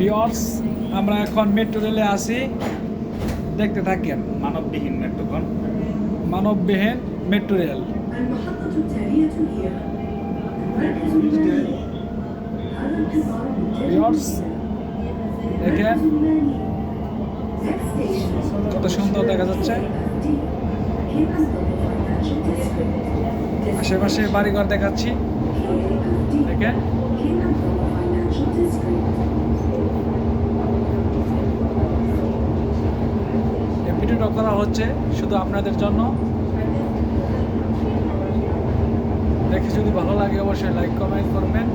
বিয়র্স আমরা এখন মেট্রো রেলে আসি দেখতে থাকেন। মানববিহীন মেট্রোকন মানববিহীন মেট্রো রেল দেখেন। কত সুন্দর দেখা যাচ্ছে। আশেপাশে বাড়িঘর দেখাচ্ছি। দেখেন। করা হচ্ছে শুধু আপনাদের জন্য। দেখে যদি ভালো লাগে অবশ্যই লাইক কমেন্ট করবেন।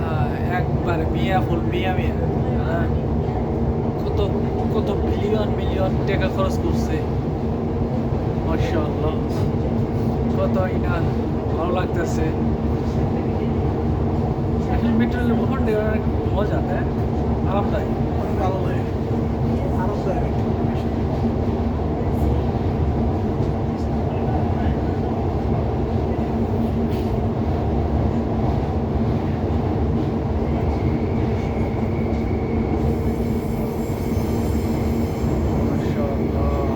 হ্যাঁ, একবারে মিয়া ফুল মিয়া মিয়া। হ্যাঁ। কত কত বিলিয়ন মিলিয়ন টাকা খরচ করছে। মার্শাল কত না ভালো লাগতেছে। মেট্রোলের দেওয়ার মজা হ্যাঁ? আরামদায়ক অনেক ভালো লাগে আরামদায়ক মাশাআল্লাহ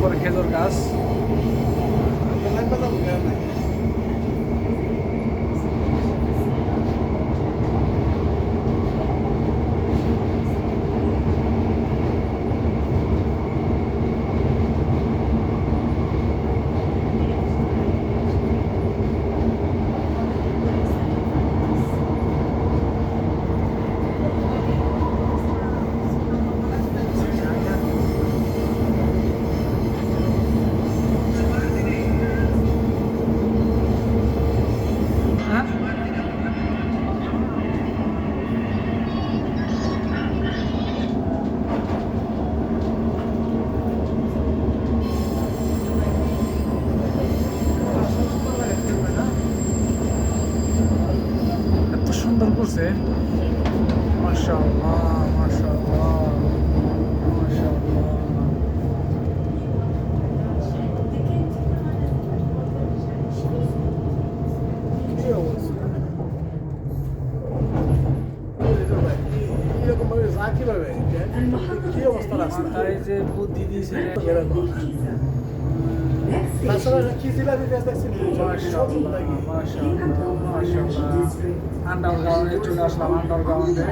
উপরে খেজুর গাছ। সুন্দর করছে মাশাআল্লাহ মাশাআল্লাহ মাশাআল্লাহ কি অবস্থা এরকম ভাবে যা কিভাবে কি অবস্থা রাস্তা মাথায় যে বুদ্ধি দিয়েছে আন্ডারগ্রাউন্ডে চলে আসলাম আন্ডারগ্রাউন্ডে।